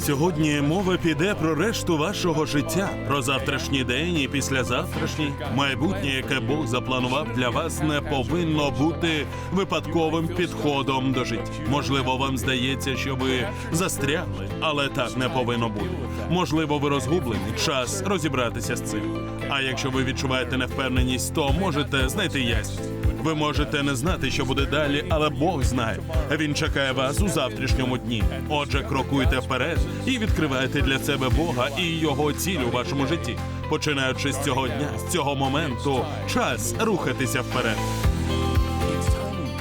Сьогодні мова піде про решту вашого життя, про завтрашній день і післязавтрашній. Майбутнє, яке Бог запланував для вас, не повинно бути випадковим підходом до життя. Можливо, вам здається, що ви застрягли, але так не повинно бути. Можливо, ви розгублені. Час розібратися з цим. А якщо ви відчуваєте невпевненість, то можете знайти ясність. Ви можете не знати, що буде далі, але Бог знає. Він чекає вас у завтрашньому дні. Отже, крокуйте вперед і відкривайте для себе Бога і його ціль у вашому житті. Починаючи з цього дня, з цього моменту, час рухатися вперед.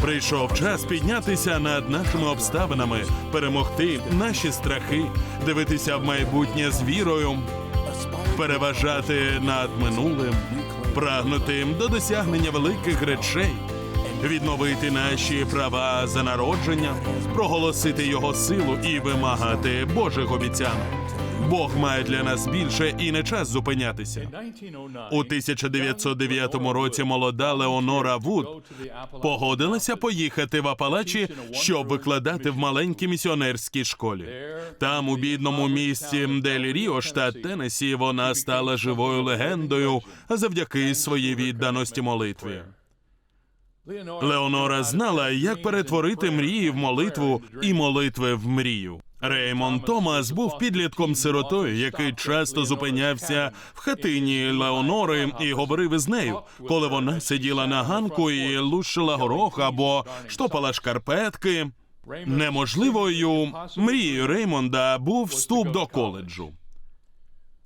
Прийшов час піднятися над нашими обставинами, перемогти наші страхи, дивитися в майбутнє з вірою, переважати над минулим, прагнути до досягнення великих речей, відновити наші права за народження, проголосити його силу і вимагати Божих обіцянок. Бог має для нас більше і не час зупинятися. У 1909 році молода Леонора Вуд погодилася поїхати в Апалачі, щоб викладати в маленькій місіонерській школі. Там, у бідному місті Дель Ріо, штат Теннессі, вона стала живою легендою завдяки своїй відданості молитві. Леонора знала, як перетворити мрії в молитву і молитви в мрію. Реймон Томас був підлітком сиротою, який часто зупинявся в хатині Леонори і говорив із нею, коли вона сиділа на ганку і лущила горох або штопала шкарпетки. Неможливою мрією Реймонда був вступ до коледжу.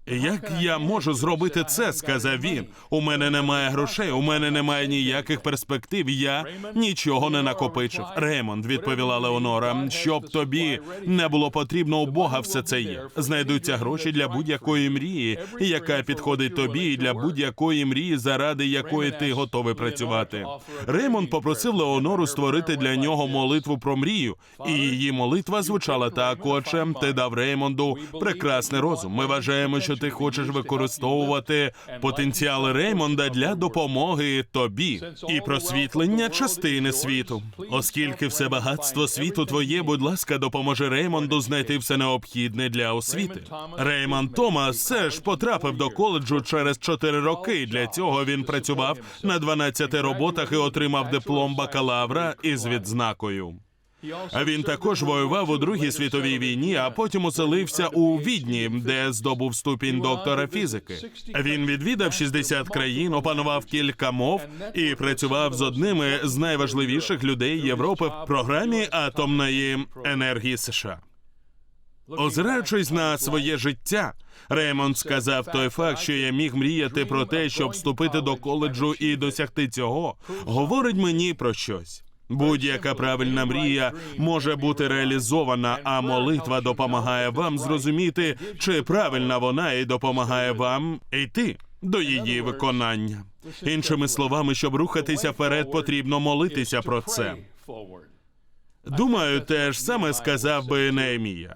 Як я можу зробити це? сказав він. У мене немає грошей, у мене немає ніяких перспектив. Я нічого не накопичив. Реймонд, відповіла Леонора, щоб тобі не було потрібно у Бога, все це є. Знайдуться гроші для будь-якої мрії, яка підходить тобі, і для будь-якої мрії, заради якої ти готовий працювати. Реймонд попросив Леонору створити для нього молитву про мрію, і її молитва звучала так: Отче, ти дав Реймонду прекрасний розум. Ми вважаємо, що ти хочеш використовувати потенціал Реймонда для допомоги тобі і просвітлення частини світу. Оскільки все багатство світу твоє, будь ласка, допоможи Реймонду знайти все необхідне для освіти. Реймонд Томас все ж потрапив до коледжу через 4 роки. Для цього він працював на 12 роботах і отримав диплом бакалавра із відзнакою. Він також воював у Другій світовій війні, а потім оселився у Відні, де здобув ступінь доктора фізики. Він відвідав 60 країн, опанував кілька мов і працював з одними з найважливіших людей Європи в програмі атомної енергії США. Озираючись на своє життя, Реймонд сказав той факт, що я міг мріяти про те, щоб вступити до коледжу і досягти цього, говорить мені про щось. Будь-яка правильна мрія може бути реалізована, а молитва допомагає вам зрозуміти, чи правильна вона і допомагає вам йти до її виконання. Іншими словами, щоб рухатися вперед, потрібно молитися про це. Думаю, те ж саме сказав би Неемія.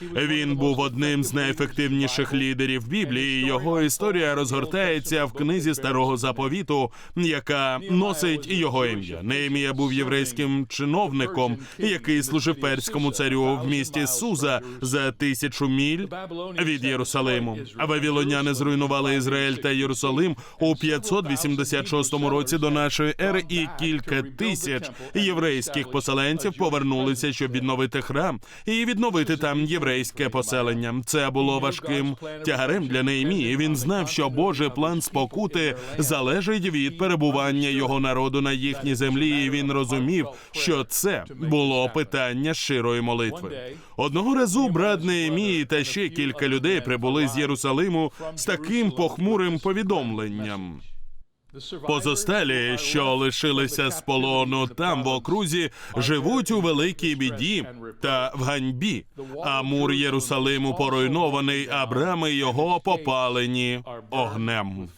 Він був одним з найефективніших лідерів Біблії. Його історія розгортається в книзі старого заповіту, яка носить його ім'я. Неемія був єврейським чиновником, який служив перському царю в місті Суза за тисячу міль від Єрусалиму. А вавілоняни зруйнували Ізраїль та Єрусалим у 586 році до нашої ери, і кілька тисяч єврейських поселенців повернулися, щоб відновити храм і відновити там єврейські єврейське поселення. Це було важким тягарем для Неємії. Він знав, що Божий план спокути залежить від перебування його народу на їхній землі. і Він розумів, що це було питання щирої молитви. Одного разу брат Неємії та ще кілька людей прибули з Єрусалиму з таким похмурим повідомленням. Позосталі, що лишилися з полону там в окрузі, живуть у великій біді та в ганьбі. А мур Єрусалиму поруйнований, а брами його попалені огнем.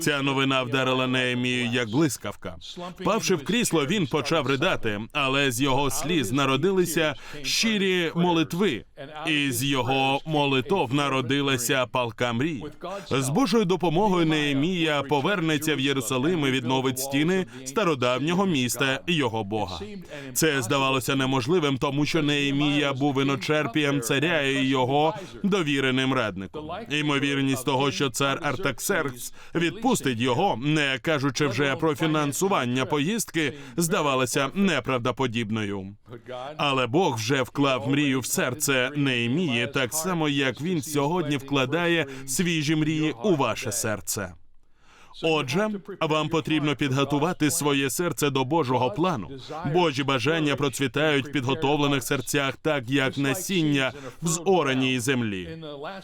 Ця новина вдарила Неемію як блискавка. Впавши в крісло, він почав ридати, але з його сліз народилися щирі молитви, і з його молитов народилася палка мрій. З Божою допомогою Неемія повернеться в Єрусалим і відновить стіни стародавнього міста його Бога. Це здавалося неможливим, тому що Неемія був виночерпієм царя і його довіреним радником. Ймовірність того, що цар Артаксеркс відпустить його, не кажучи вже про фінансування поїздки, здавалася неправдоподібною. Але Бог вже вклав мрію в серце Неймії, так само як він сьогодні вкладає свіжі мрії у ваше серце. Отже, вам потрібно підготувати своє серце до Божого плану. Божі бажання процвітають в підготовлених серцях, так як насіння в зораній землі.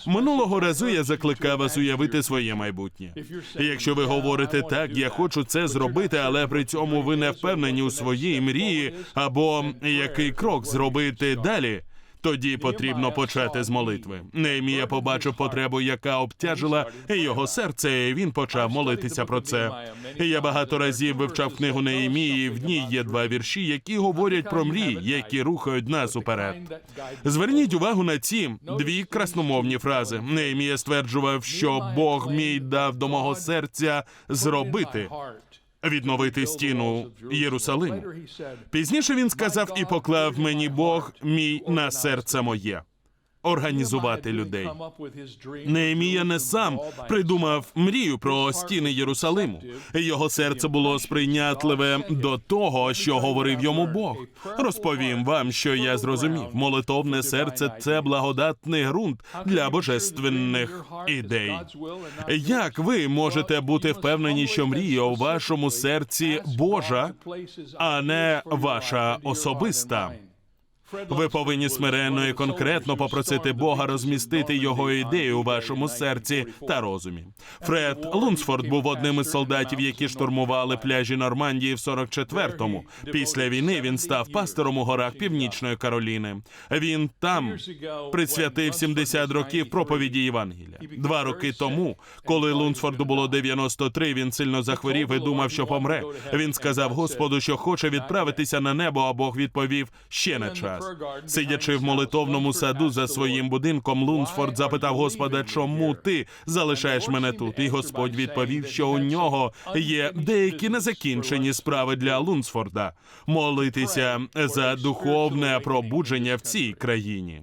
Минулого разу я закликав вас уявити своє майбутнє. Якщо ви говорите так, я хочу це зробити, але при цьому ви не впевнені у своїй мрії або який крок зробити далі. Тоді потрібно почати з молитви. Неемія побачив потребу, яка обтяжила його серце, і він почав молитися про це. Я багато разів вивчав книгу Неемії. В ній є два вірші, які говорять про мрії, які рухають нас уперед. Зверніть увагу на ці дві красномовні фрази. Неемія стверджував, що Бог мій дав до мого серця зробити відновити стіну Єрусалиму. Пізніше він сказав і поклав мені Бог мій на серце моє. Організувати людей. Неемія не сам придумав мрію про стіни Єрусалиму. Його серце було сприйнятливе до того, що говорив йому Бог. Розповім вам, що я зрозумів. Молитовне серце це благодатний ґрунт для божественних ідей. Як ви можете бути впевнені, що мрія у вашому серці Божа, а не ваша особиста? Ви повинні смиренно і конкретно попросити Бога розмістити його ідею у вашому серці та розумі. Фред Лунсфорд був одним із солдатів, які штурмували пляжі Нормандії в 44-му. Після війни він став пастором у горах Північної Кароліни. Він там присвятив 70 років проповіді Євангелія. Два роки тому, коли Лунсфорду було 93, він сильно захворів і думав, що помре. Він сказав Господу, що хоче відправитися на небо, а Бог відповів ще не час. Сидячи в молитовному саду за своїм будинком, Лунсфорд запитав Господа, чому ти залишаєш мене тут? І Господь відповів, що у нього є деякі незакінчені справи для Лунсфорда молитися за духовне пробудження в цій країні.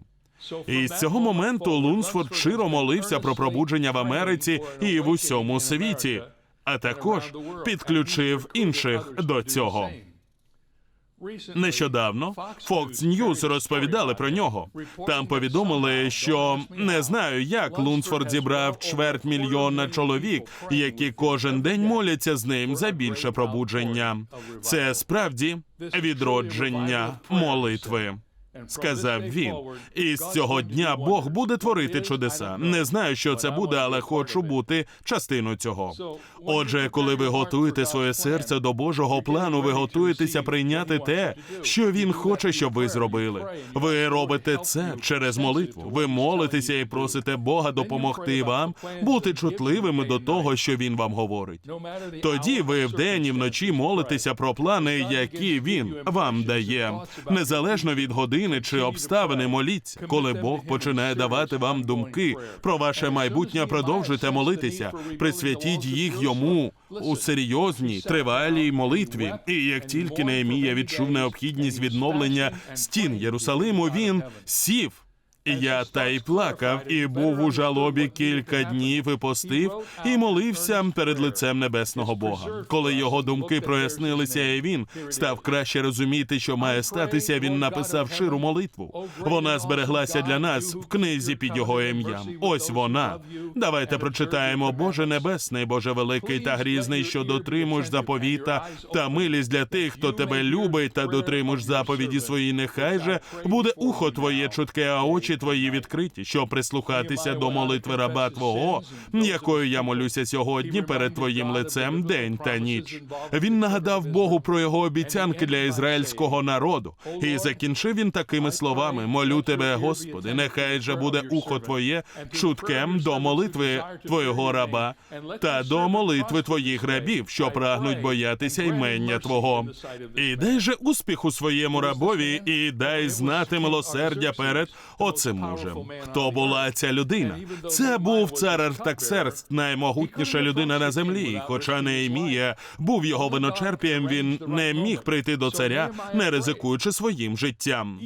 І з цього моменту Лунсфорд щиро молився про пробудження в Америці і в усьому світі, а також підключив інших до цього. Нещодавно Fox News розповідали про нього. Там повідомили, що не знаю, як Лунсфорд зібрав чверть мільйона чоловік, які кожен день моляться з ним за більше пробудження. Це справді відродження молитви. Сказав він, і з цього дня Бог буде творити чудеса. Не знаю, що це буде, але хочу бути частиною цього. Отже, коли ви готуєте своє серце до Божого плану, ви готуєтеся прийняти те, що він хоче, щоб ви зробили. Ви робите це через молитву. Ви молитеся і просите Бога допомогти вам бути чутливими до того, що він вам говорить. Тоді ви вдень і вночі молитеся про плани, які він вам дає, незалежно від години чи обставини. Моліться, коли Бог починає давати вам думки про ваше майбутнє. Продовжуйте молитися, присвятіть їх йому у серйозній тривалій молитві. І як тільки Неемія відчув необхідність відновлення стін Єрусалиму, він сів. Я та й плакав, і був у жалобі кілька днів і постив, і молився перед лицем небесного Бога. Коли його думки прояснилися, і він став краще розуміти, що має статися. Він написав ширу молитву. Вона збереглася для нас в книзі під його ім'ям. Ось вона. Давайте прочитаємо Боже Небесний, Боже великий та грізний, що дотримуєш заповіта та милість для тих, хто тебе любить, та дотримуєш заповіді свої. Нехай же буде ухо твоє чутке, а очі твої відкриті, щоб прислухатися до молитви раба Твого, якою я молюся сьогодні перед Твоїм лицем день та ніч. Він нагадав Богу про його обіцянки для ізраїльського народу, і закінчив він такими словами: Молю тебе, Господи, нехай же буде ухо Твоє чуткем до молитви Твого раба та до молитви Твоїх рабів, що прагнуть боятися ймення Твого. І дай же успіх у своєму рабові, і дай знати милосердя перед оцим мужем. Хто була ця людина? Це був цар Артаксеркс, наймогутніша людина на землі. Хоча Неемія був його виночерпієм, він не міг прийти до царя, не ризикуючи своїм життям.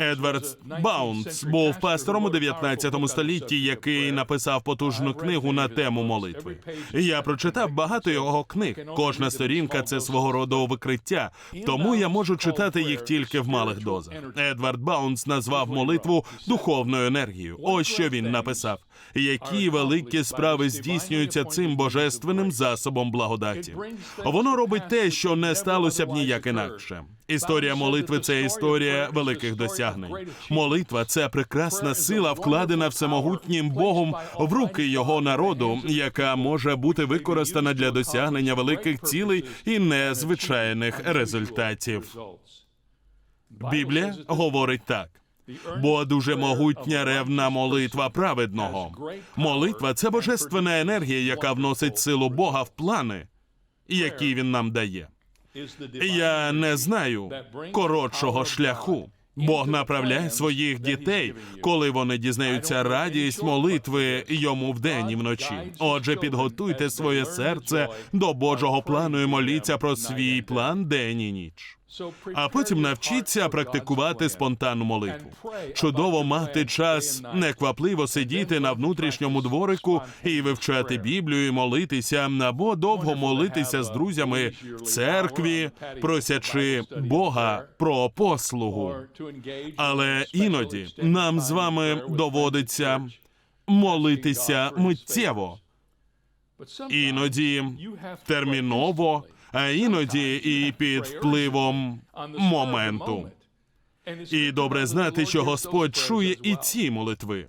Едвард Баунс був пастором у 19 столітті, який написав потужну книгу на тему молитви. Я прочитав багато його книг. Кожна сторінка це свого роду викриття, тому я можу читати їх тільки в малих дозах. Едвард Баунс назвав молитву духовною енергією. Ось що він написав: які великі справи здійснюються цим божественним засобом благодаті. Воно робить те, що не сталося б ніяк інакше. Історія молитви це історія великих досягнень. Молитва це прекрасна сила, вкладена всемогутнім Богом в руки його народу, яка може бути використана для досягнення великих цілей і незвичайних результатів. Біблія говорить так. Бо дуже могутня ревна молитва праведного. Молитва це божественна енергія, яка вносить силу Бога в плани, які він нам дає. Я не знаю коротшого шляху. Бог направляє своїх дітей, коли вони дізнаються радість молитви йому вдень і вночі. Отже, підготуйте своє серце до Божого плану і моліться про свій план день і ніч. А потім навчіться практикувати спонтанну молитву. Чудово мати час неквапливо сидіти на внутрішньому дворику і вивчати Біблію, і молитися або довго молитися з друзями в церкві, просячи Бога про послугу. Але іноді нам з вами доводиться молитися миттєво, іноді терміново, а іноді і під впливом моменту. І добре знати, що Господь чує і ці молитви.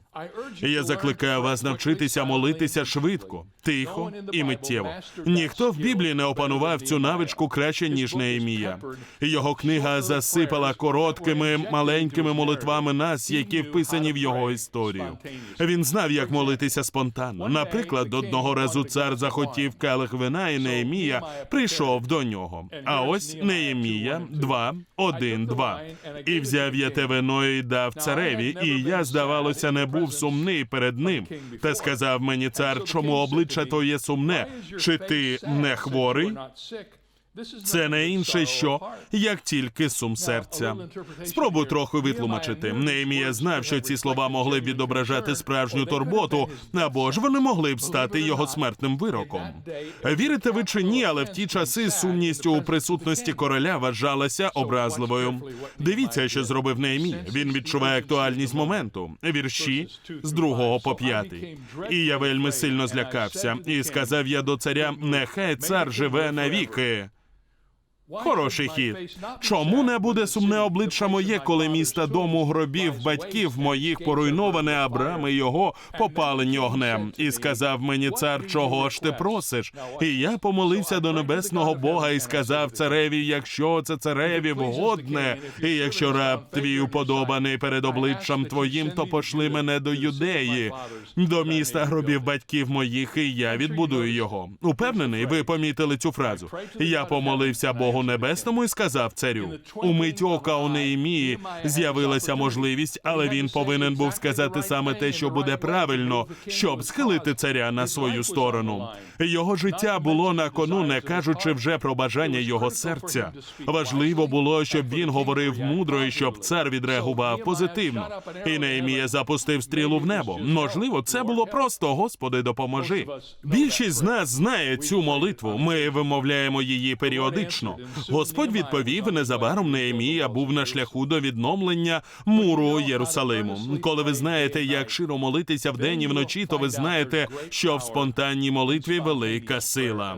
Я закликаю вас навчитися молитися швидко, тихо і миттєво. Ніхто в Біблії не опанував цю навичку краще ніж Неемія. Його книга засипала короткими маленькими молитвами нас, які вписані в його історію. Він знав, як молитися спонтанно. Наприклад, одного разу цар захотів келих вина, і Неемія прийшов до нього. А ось Неемія 2, 1, 2. І взяв я те вино і дав цареві, і я, здавалося, не був сумний перед ним. Та сказав мені цар, чому обличчя твоє сумне? Чи ти не хворий? Це не інше, що як тільки сум серця. Спробуй трохи витлумачити. Неемія знав, що ці слова могли б відображати справжню турботу, або ж вони могли б стати його смертним вироком. Вірите ви чи ні, але в ті часи сумність у присутності короля вважалася образливою. Дивіться, що зробив Неемій. Він відчуває актуальність моменту. Вірші з другого по п'ятий. І я вельми сильно злякався, і сказав я до царя: нехай цар живе навіки. Хороший хід. Чому не буде сумне обличчя моє, коли місто дому гробів батьків моїх поруйноване, а брами його попалені огнем? І сказав мені цар, чого ж ти просиш? І я помолився до небесного Бога і сказав цареві, якщо це цареві вгодне, і якщо раб твій уподобаний перед обличчям твоїм, то пошли мене до юдеї, до міста гробів батьків моїх, і я відбудую його. Упевнений, ви помітили цю фразу. Я помолився Богу небесному і сказав царю: у мить ока у Неємії з'явилася можливість, але він повинен був сказати саме те, що буде правильно, щоб схилити царя на свою сторону. Його життя було на кону, не кажучи вже про бажання його серця. Важливо було, щоб він говорив мудро і щоб цар відреагував позитивно. І Неємія запустив стрілу в небо. Можливо, це було просто Господи, допоможи. Більшість з нас знає цю молитву. Ми вимовляємо її періодично. Господь відповів, незабаром Неемія був на шляху до відновлення муру Єрусалиму. Коли ви знаєте, як широ молитися вдень і вночі, то ви знаєте, що в спонтанній молитві велика сила.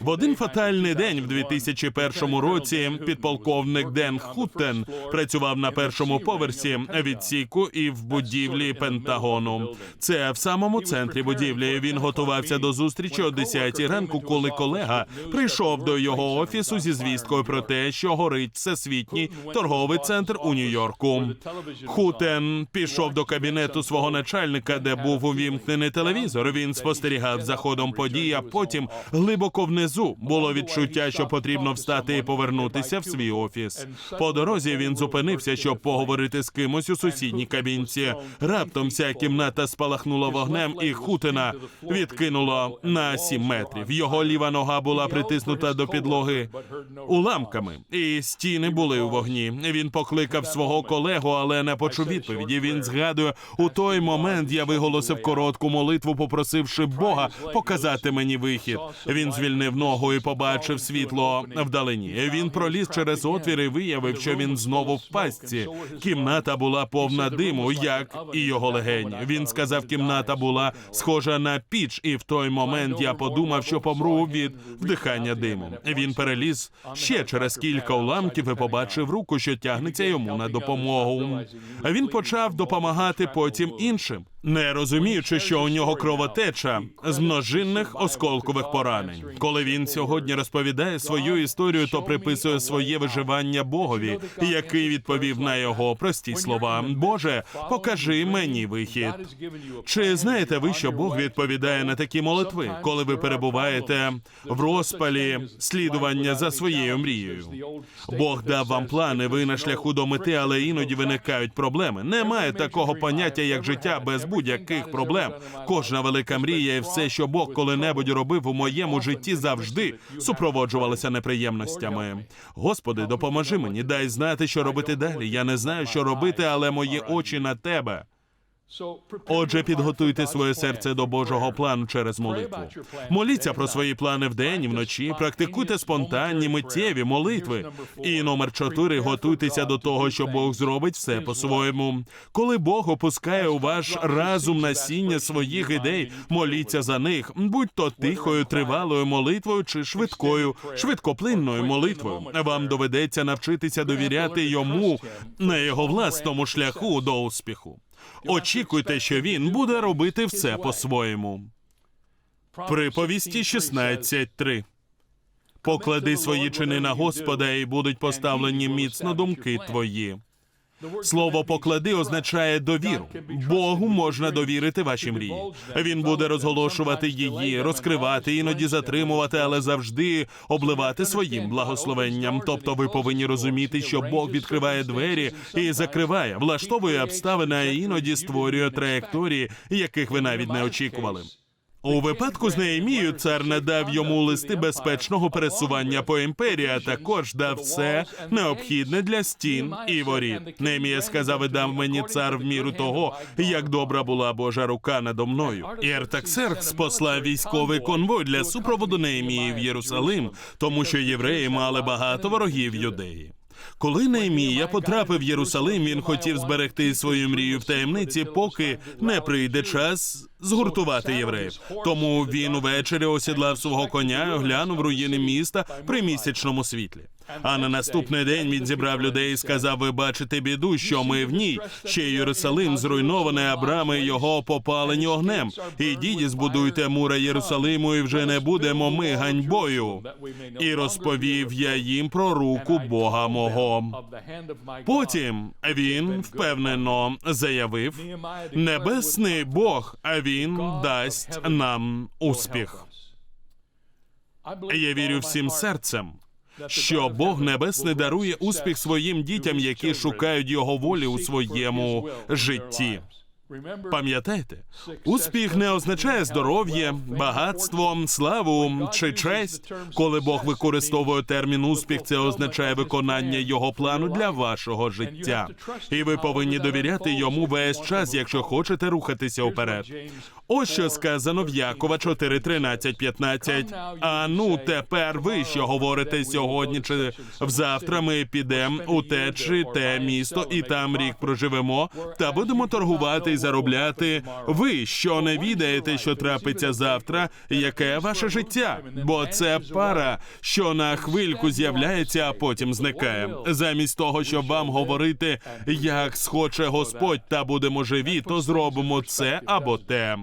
В один фатальний день в 2001 році підполковник Ден Хуттен працював на першому поверсі відсіку і в будівлі Пентагону. Це в самому центрі будівлі. Він готувався до зустрічі о 10 ранку, коли колега прийшов до його офісу зі звісткою про те, що горить всесвітній торговий центр у Нью-Йорку. Хутен пішов до кабінету свого начальника, де був увімкнений телевізор. Він спостерігав за ходом подій, а потім глибоко внизу було відчуття, що потрібно встати і повернутися в свій офіс. По дорозі він зупинився, щоб поговорити з кимось у сусідній кабінці. Раптом вся кімната спалахнула вогнем, і Хутена відкинуло на сім метрів. Його ліва нога була притиснута до підлоги уламками, і стіни були у вогні. Він покликав свого колегу, але не почув відповіді. Він згадує, у той момент я виголосив коротку молитву, попросивши Бога показати мені вихід. Він звільнив ногу і побачив світло вдалині. Він проліз через отвір і виявив, що він знову в пастці. Кімната була повна диму, як і його легені. Він сказав, кімната була схожа на піч, і в той момент я подумав, що помру від вдихання диму. Він переліз ще через кілька уламків і побачив руку, що тягнеться йому на допомогу. Він почав допомагати потім іншим, не розуміючи, що у нього кровотеча з множинних осколкових поранень. Коли він сьогодні розповідає свою історію, то приписує своє виживання Богові, який відповів на його прості слова: Боже, покажи мені вихід. Чи знаєте ви, що Бог відповідає на такі молитви, коли ви перебуваєте в розпалі слідування за своєю мрією? Бог дав вам плани, ви на шляху до мети, але іноді виникають проблеми. Немає такого поняття, як життя без будь-яких проблем. Кожна велика мрія і все, що Бог коли-небудь робив у моєму житті, завжди супроводжувалися неприємностями. Господи, допоможи мені, дай знати, що робити далі. Я не знаю, що робити, але мої очі на тебе. Отже, підготуйте своє серце до Божого плану через молитву. Моліться про свої плани вдень і вночі, практикуйте спонтанні миттєві молитви. І номер чотири готуйтеся до того, що Бог зробить все по-своєму. Коли Бог опускає у ваш разум насіння своїх ідей, моліться за них, будь то тихою, тривалою молитвою чи швидкою, швидкоплинною молитвою. Вам доведеться навчитися довіряти йому на його власному шляху до успіху. Очікуйте, що він буде робити все по-своєму. Приповісті 16.3 Поклади свої чини на Господа, і будуть поставлені міцно думки твої. Слово поклади означає довіру. Богу можна довірити ваші мрії. Він буде розголошувати її, розкривати, іноді затримувати, але завжди обливати своїм благословенням. Тобто, ви повинні розуміти, що Бог відкриває двері і закриває, влаштовує обставини, а іноді створює траєкторії, яких ви навіть не очікували. У випадку з Неємією цар не дав йому листи безпечного пересування по імперії, а також дав все необхідне для стін і воріт. Неємія сказав, і дав мені цар в міру того, як добра була Божа рука надо мною. І Артаксеркс послав військовий конвой для супроводу Неємії в Єрусалим, тому що євреї мали багато ворогів юдеї. Коли Неємія потрапив в Єрусалим, він хотів зберегти свою мрію в таємниці, поки не прийде час згуртувати євреїв. Тому він увечері осідлав свого коня, і оглянув руїни міста при місячному світлі. А на наступний день він зібрав людей і сказав: Ви бачите біду, що ми в ній. Ще Єрусалим зруйнований, а брами його попалені огнем. Ідіть, і збудуйте мура Єрусалиму, і вже не будемо ми ганьбою. І розповів я їм про руку Бога мого. Потім він впевнено заявив: Небесний Бог, а він дасть нам успіх. Я вірю всім серцем, що Бог Небесний дарує успіх своїм дітям, які шукають його волі у своєму житті. Пам'ятайте, успіх не означає здоров'я, багатство, славу чи честь. Коли Бог використовує термін успіх, це означає виконання його плану для вашого життя. І ви повинні довіряти йому весь час, якщо хочете рухатися вперед. Ось що сказано в Якова 4, 13, 15. А ну тепер ви що говорите сьогодні чи взавтра ми підемо у те чи те місто, і там рік проживемо, та будемо торгувати і заробляти. Ви що не відаєте, що трапиться завтра, яке ваше життя? Бо це пара, що на хвильку з'являється, а потім зникає. Замість того, щоб вам говорити, як схоче Господь, та будемо живі, то зробимо це або те.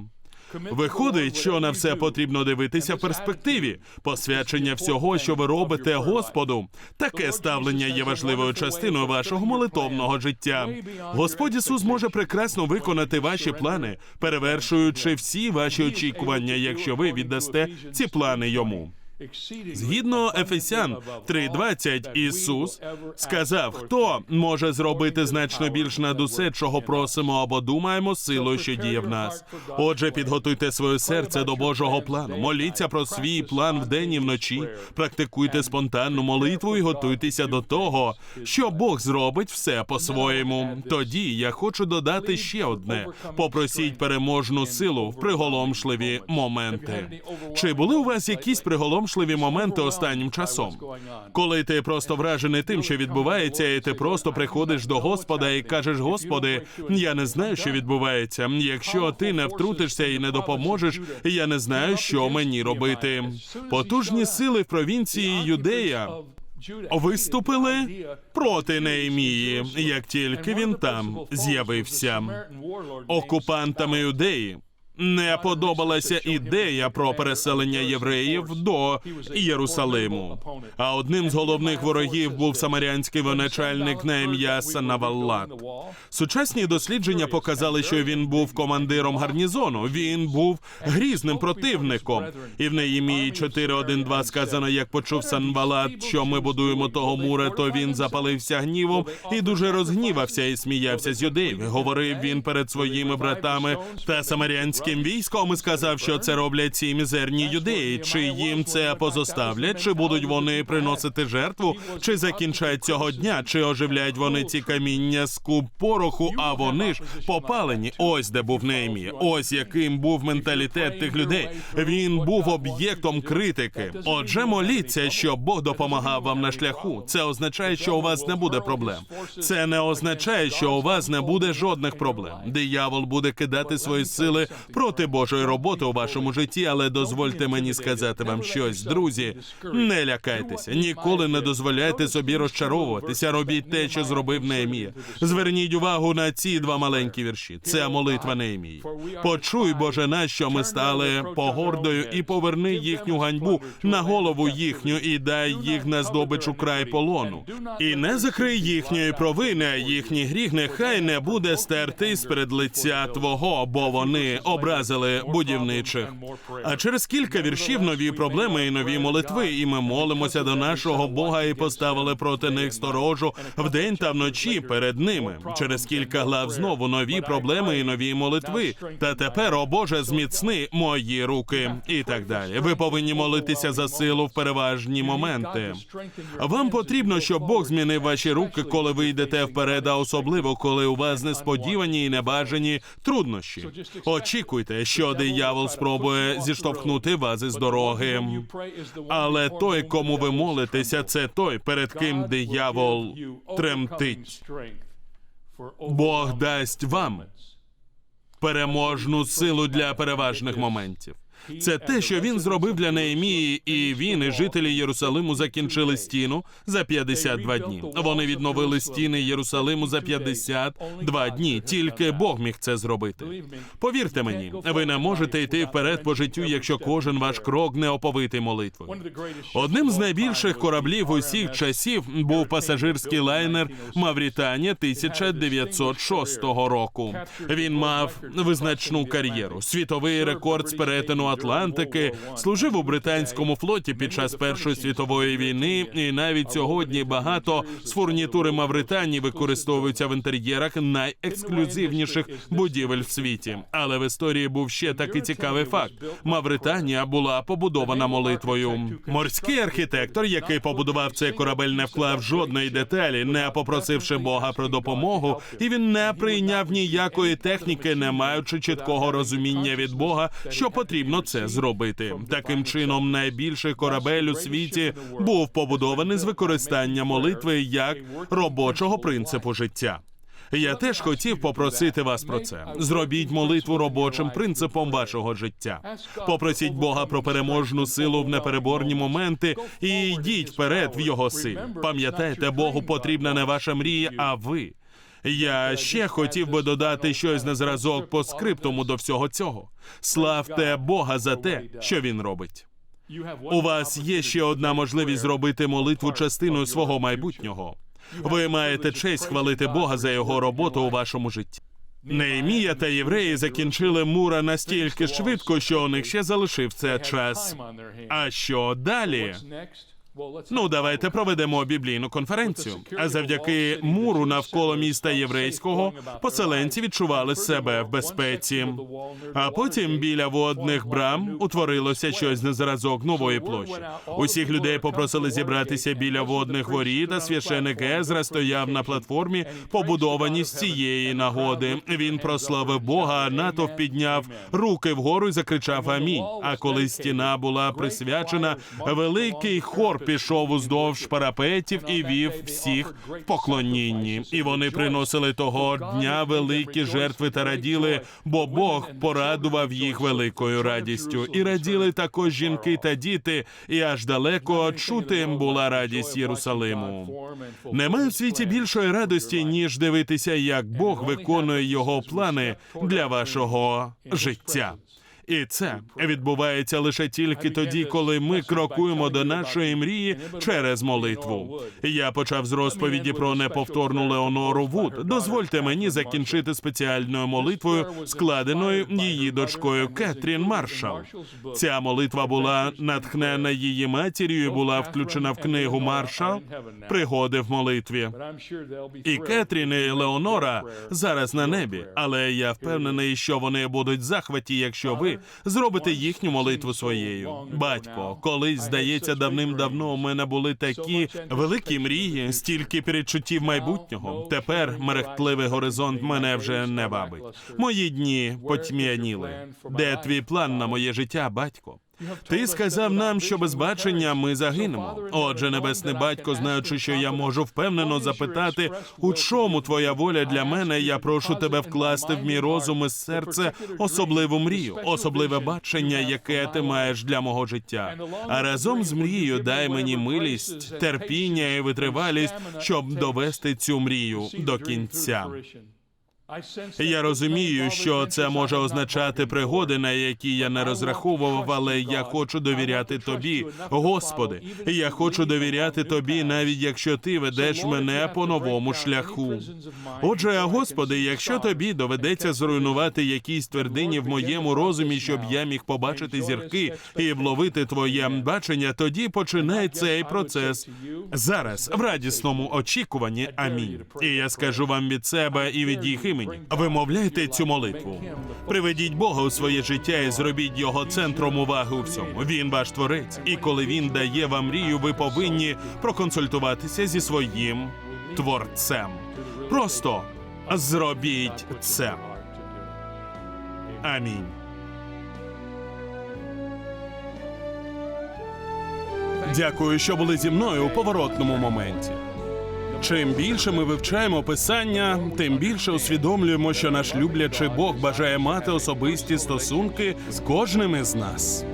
Виходить, що на все потрібно дивитися в перспективі, посвячення всього, що ви робите Господу. Таке ставлення є важливою частиною вашого молитовного життя. Господь Ісус може прекрасно виконати ваші плани, перевершуючи всі ваші очікування, якщо ви віддасте ці плани йому. Згідно Ефесян 3.20, Ісус сказав, хто може зробити значно більш над усе, чого просимо або думаємо, силою, що діє в нас. Отже, підготуйте своє серце до Божого плану. Моліться про свій план вдень і вночі. Практикуйте спонтанну молитву і готуйтеся до того, що Бог зробить все по-своєму. Тоді я хочу додати ще одне: попросіть переможну силу в приголомшливі моменти. Чи були у вас якісь приголомшливі моменти останнім часом? Коли ти просто вражений тим, що відбувається, і ти просто приходиш до Господа і кажеш: Господи, я не знаю, що відбувається. Якщо ти не втрутишся і не допоможеш, я не знаю, що мені робити. Потужні сили в провінції Юдея виступили проти Неемії, як тільки він там з'явився. Окупантами юдеї не подобалася ідея про переселення євреїв до Єрусалиму. А одним з головних ворогів був самарянський воначальник на ім'я Санаваллат. Сучасні дослідження показали, що він був командиром гарнізону. Він був грізним противником. І в Неємії 4.1.2 сказано, як почув Санвалат, що ми будуємо того мура, то він запалився гнівом і дуже розгнівався і сміявся з юдеїв. Говорив він перед своїми братами та самарянським військом і сказав, що це роблять ці мізерні юдеї. Чи їм це позоставлять, чи будуть вони приносити жертву, чи закінчать цього дня, чи оживлять вони ці каміння з куб пороху, а вони ж попалені. Ось де був Неємія. Ось яким був менталітет тих людей. Він був об'єктом критики. Отже, моліться, щоб Бог допомагав вам на шляху. Це означає, що у вас не буде проблем. Це не означає, що у вас не буде жодних проблем. Диявол буде кидати свої сили проти Божої роботи у вашому житті, але дозвольте мені сказати вам щось, друзі. Не лякайтеся, ніколи не дозволяйте собі розчаровуватися. Робіть те, що зробив Неемія. Зверніть увагу на ці два маленькі вірші. Це молитва Неемії. Почуй, Боже, наш, що ми стали погордою, і поверни їхню ганьбу на голову їхню, і дай їх на здобичу край полону. І не закрий їхньої провини, а їхній гріх нехай не буде стертий перед лиця Твого, бо вони образили будівничих. А через кілька віршів нові проблеми і нові молитви, і ми молимося до нашого Бога і поставили проти них сторожу вдень та вночі перед ними. Через кілька глав знову нові проблеми і нові молитви. Та тепер, о Боже, зміцни мої руки і так далі. Ви повинні молитися за силу в переважні моменти. Вам потрібно, щоб Бог змінив ваші руки, коли ви йдете вперед, а особливо коли у вас несподівані і небажані труднощі. Очікуйте, що диявол спробує зіштовхнути вас із дороги. Але той, кому ви молитеся, це той, перед ким диявол тремтить. Бог дасть вам переможну силу для переважних моментів. Це те, що він зробив для Неемії, і він і жителі Єрусалиму закінчили стіну за 52 дні. Вони відновили стіни Єрусалиму за 52 дні. Тільки Бог міг це зробити. Повірте мені, ви не можете йти вперед по життю, якщо кожен ваш крок не оповитий молитвою. Одним з найбільших кораблів усіх часів був пасажирський лайнер Маврітанія 1906 року. Він мав визначну кар'єру, світовий рекорд з перетину Атлантики, служив у британському флоті під час Першої світової війни, і навіть сьогодні багато з фурнітури Мавританії використовуються в інтер'єрах найексклюзивніших будівель в світі. Але в історії був ще такий цікавий факт: Мавританія була побудована молитвою. Морський архітектор, який побудував цей корабель, не вклав жодної деталі, не попросивши Бога про допомогу, і він не прийняв ніякої техніки, не маючи чіткого розуміння від Бога, що потрібно це зробити. Таким чином, найбільший корабель у світі був побудований з використання молитви як робочого принципу життя. Я теж хотів попросити вас про це. Зробіть молитву робочим принципом вашого життя. Попросіть Бога про переможну силу в непереборні моменти і йдіть вперед в його силі. Пам'ятайте, Богу потрібна не ваша мрія, а ви. Я ще хотів би додати щось на зразок по скриптуму до всього цього. Славте Бога за те, що він робить. У вас є ще одна можливість зробити молитву частиною свого майбутнього. Ви маєте честь хвалити Бога за його роботу у вашому житті. Неемія та євреї закінчили мура настільки швидко, що у них ще залишився час. А що далі? Ну, давайте проведемо біблійну конференцію. А завдяки муру навколо міста єврейського поселенці відчували себе в безпеці. А потім біля водних брам утворилося щось на зразок нової площі. Усіх людей попросили зібратися біля водних воріт, а священик Езра стояв на платформі, побудованій з цієї нагоди. Він прославив Бога, натовп підняв руки вгору і закричав Амінь. А коли стіна була присвячена, великий хор пішов уздовж парапетів і вів всіх в поклонінні. І вони приносили того дня великі жертви та раділи, бо Бог порадував їх великою радістю. І раділи також жінки та діти, і аж далеко чути була радість Єрусалиму. Немає в світі більшої радості, ніж дивитися, як Бог виконує його плани для вашого життя. І це відбувається лише тільки тоді, коли ми крокуємо до нашої мрії через молитву. Я почав з розповіді про неповторну Леонору Вуд. Дозвольте мені закінчити спеціальною молитвою, складеною її дочкою Кетрін Маршал. Ця молитва була натхнена її матір'ю, і була включена в книгу Маршал пригоди в молитві. І Кетрін і Леонора зараз на небі, але я впевнений, що вони будуть захваті, якщо ви зробите їхню молитву своєю. Батько, колись здається, давним-давно у мене були такі великі мрії, стільки передчуттів майбутнього. Тепер мерехтливий горизонт мене вже не вабить. Мої дні потьмяніли. Де твій план на моє життя, батько? Ти сказав нам, що без бачення ми загинемо. Отже, небесний батько, знаючи, що я можу впевнено запитати, у чому твоя воля для мене, я прошу тебе вкласти в мій розум і серце особливу мрію, особливе бачення, яке ти маєш для мого життя. А разом з мрією дай мені милість, терпіння і витривалість, щоб довести цю мрію до кінця. Я розумію, що це може означати пригоди, на які я не розраховував, але я хочу довіряти тобі, Господи. Я хочу довіряти тобі, навіть якщо ти ведеш мене по новому шляху. Отже, Господи, якщо тобі доведеться зруйнувати якісь твердині в моєму розумі, щоб я міг побачити зірки і вловити твоє бачення, тоді починай цей процес зараз в радісному очікуванні. Амінь. І я скажу вам від себе і від їх імені. Вимовляйте цю молитву. Приведіть Бога у своє життя і зробіть його центром уваги у всьому. Він ваш творець, і коли він дає вам мрію, ви повинні проконсультуватися зі своїм творцем. Просто зробіть це. Амінь. Дякую, що були зі мною у поворотному моменті. Чим більше ми вивчаємо писання, тим більше усвідомлюємо, що наш люблячий Бог бажає мати особисті стосунки з кожним із нас.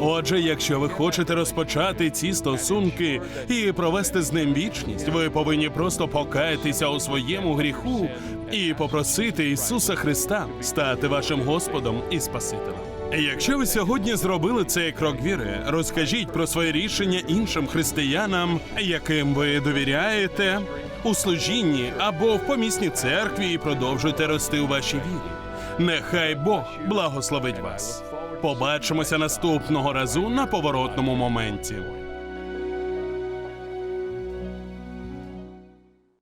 Отже, якщо ви хочете розпочати ці стосунки і провести з ним вічність, ви повинні просто покаятися у своєму гріху і попросити Ісуса Христа стати вашим Господом і Спасителем. Якщо ви сьогодні зробили цей крок віри, розкажіть про своє рішення іншим християнам, яким ви довіряєте у служінні або в помісній церкві, і продовжуйте рости у вашій вірі. Нехай Бог благословить вас. Побачимося наступного разу на поворотному моменті.